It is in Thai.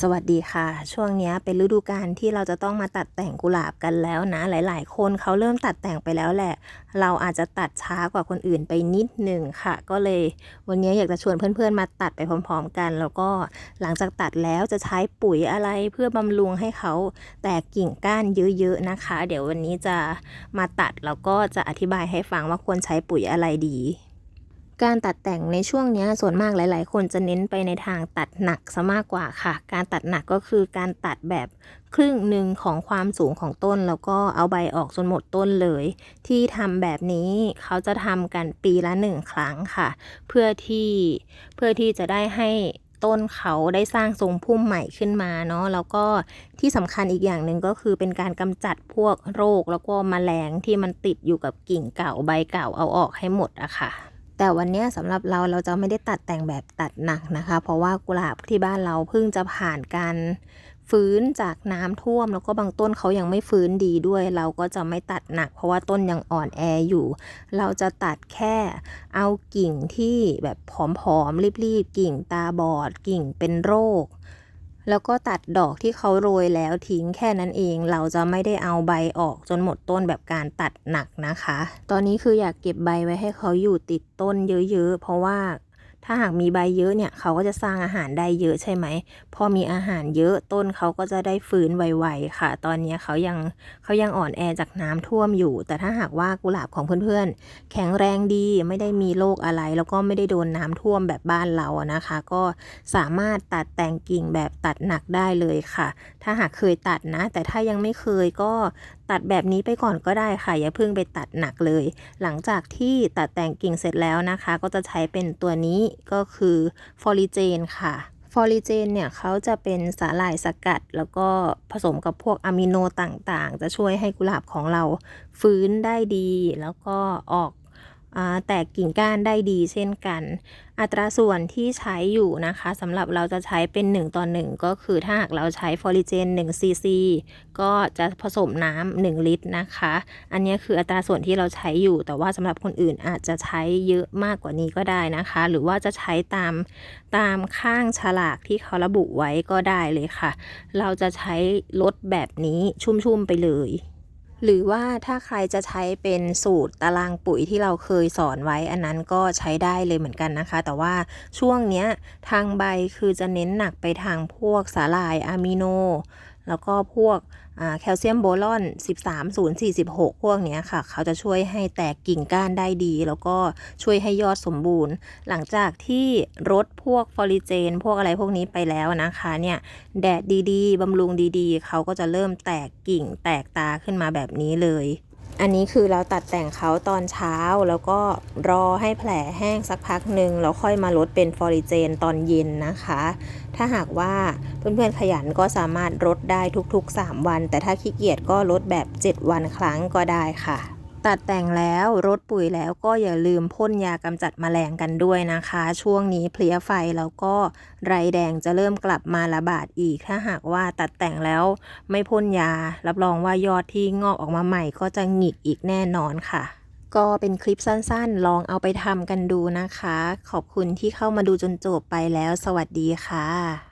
สวัสดีค่ะ ช่วงนี้เป็นฤดูกาลที่เราจะต้องมาตัดแต่งกุหลาบกันแล้วนะ หลาย ๆ คนเขาเริ่มตัดแต่งไปแล้วแหละ เราอาจจะตัดช้ากว่าคนอื่นไปนิดหนึ่งค่ะ ก็เลยวันนี้อยากจะชวนเพื่อน ๆ มาตัดไปพร้อม ๆ กัน แล้วก็หลังจากตัดแล้วจะใช้ปุ๋ยอะไรเพื่อบำรุงให้เขาแตกกิ่งก้านเยอะ ๆ นะคะ เดี๋ยววันนี้จะมาตัดแล้วก็จะอธิบายให้ฟังว่าควรใช้ปุ๋ยอะไรดี การตัดแต่งในช่วงนี้ส่วนมากหลาย ๆ คนจะเน้นไปในทางตัดหนักซะมากกว่าค่ะ การตัดหนักก็คือการตัดแบบครึ่งหนึ่งของความสูงของต้น แล้วก็เอาใบออกจนหมดต้นเลย ที่ทำแบบนี้เขาจะทำกันปีละหนึ่งครั้งค่ะ เพื่อที่เพื่อที่จะได้ให้ต้นเขาได้สร้างทรงพุ่มใหม่ขึ้นมาเนาะแล้วก็ที่สำคัญอีกอย่างหนึ่งก็คือเป็นการกำจัดพวกโรคแล้วก็แมลงที่มันติดอยู่กับกิ่งเก่าใบเก่าเอาออกให้หมดอะค่ะ แต่วันนี้สำหรับเราเราจะไม่ได้ตัดแต่งแบบตัดหนักนะคะ เพราะว่ากุหลาบที่บ้านเราเพิ่งจะผ่านการฟื้นจากน้ำท่วมแล้วก็บางต้นเขายังไม่ฟื้นดีด้วย เราก็จะไม่ตัดหนัก เพราะว่าต้นยังอ่อนแออยู่ เราจะตัดแค่เอากิ่งที่แบบผอมๆรีบๆ กิ่งตาบอด กิ่งเป็นโรค แล้วก็ตัดดอกที่เขาโรยแล้วทิ้งแค่นั้นเอง เราจะไม่ได้เอาใบออกจนหมดต้นแบบการตัดหนักนะคะ ตอนนี้คืออยากเก็บใบไว้ให้เขาอยู่ติดต้นเยอะๆ เพราะว่า ถ้าหากมีใบเยอะเนี่ยเขาก็จะสร้างอาหารได้เยอะใช่ไหม พอมีอาหารเยอะต้นเขาก็จะได้ฟื้นไวๆค่ะ ตอนนี้เขายังเขายังอ่อนแอจากน้ำท่วมอยู่ แต่ถ้าหากว่ากุหลาบของเพื่อนๆ แข็งแรงดีไม่ได้มีโรคอะไร แล้วก็ไม่ได้โดนน้ำท่วมแบบบ้านเราอะนะคะ ก็สามารถตัดแต่งกิ่งแบบตัดหนักได้เลยค่ะ ถ้าหากเคยตัดนะ แต่ถ้ายังไม่เคยก็ ตัดแบบนี้ไปก่อนก็ได้ค่ะอย่าเพิ่งไปตัดหนักเลย หลังจากที่ตัดแต่งกิ่งเสร็จแล้วนะคะ ก็จะใช้เป็นตัวนี้ก็คือฟอริเจนค่ะฟอริเจนเนี่ยเขาจะเป็นสาหร่ายสกัด แล้วก็ผสมกับพวกอะมิโนต่างๆ จะช่วยให้กุหลาบของเราฟื้นได้ดี แล้วก็ออก แตกกิ่งก้านได้ดีเช่นกัน อัตราส่วนที่ใช้อยู่นะคะสำหรับเราจะใช้เป็น 1 ต่อ 1 ก็คือถ้าหากเราใช้ฟอริเจน1ซีซีก็จะผสมน้ำ1ลิตรนะคะ อันนี้คืออัตราส่วนที่เราใช้อยู่ แต่ว่าสำหรับคนอื่นอาจจะใช้เยอะมากกว่านี้ก็ได้นะคะ หรือว่าจะใช้ตามตามข้างฉลากที่เขาระบุไว้ก็ได้เลยค่ะ เราจะใช้ลดแบบนี้ชุ่มๆไปเลย หรือว่าถ้าใครจะใช้เป็นสูตรตารางปุ๋ยที่เราเคยสอนไว้ อันนั้นก็ใช้ได้เลยเหมือนกันนะคะ แต่ว่าช่วงเนี้ยทางใบคือจะเน้นหนักไปทางพวกสาหร่ายอะมิโน แล้วก็พวกแคลเซียมโบลอน 13046 พวกนี้ค่ะ เขาจะช่วยให้แตกกิ่งก้านได้ดี แล้วก็ช่วยให้ยอดสมบูรณ์ หลังจากที่รดพวกฟอริเจน พวกอะไรพวกนี้ไปแล้วนะคะเนี่ยแดดดีๆบำรุงดีๆ เขาก็จะเริ่มแตกกิ่งแตกตาขึ้นมาแบบนี้เลย อันนี้คือเราตัดแต่งเขาตอนเช้าแล้วก็รอให้แผลแห้งสักพักหนึ่งแล้วค่อยมาลดเป็นฟอริเจนตอนเย็นนะคะ ถ้าหากว่าเพื่อนๆขยันก็สามารถลดได้ทุกๆ 3 วัน แต่ถ้าขี้เกียจก็ลดแบบ 7 วันครั้งก็ได้ค่ะ ตัดแต่งแล้วรดปุ๋ยแล้วก็อย่าลืมพ่นยากำจัดแมลงกันด้วยนะคะ ช่วงนี้เพลี้ยไฟแล้วก็ไรแดงจะเริ่มกลับมาระบาดอีก ถ้าหากว่าตัดแต่งแล้วไม่พ่นยา รับรองว่ายอดที่งอกออกมาใหม่ก็จะหงิกอีกแน่นอนค่ะก็เป็นคลิปสั้นๆ ลองเอาไปทำกันดูนะคะ ขอบคุณที่เข้ามาดูจนจบไปแล้ว สวัสดีค่ะ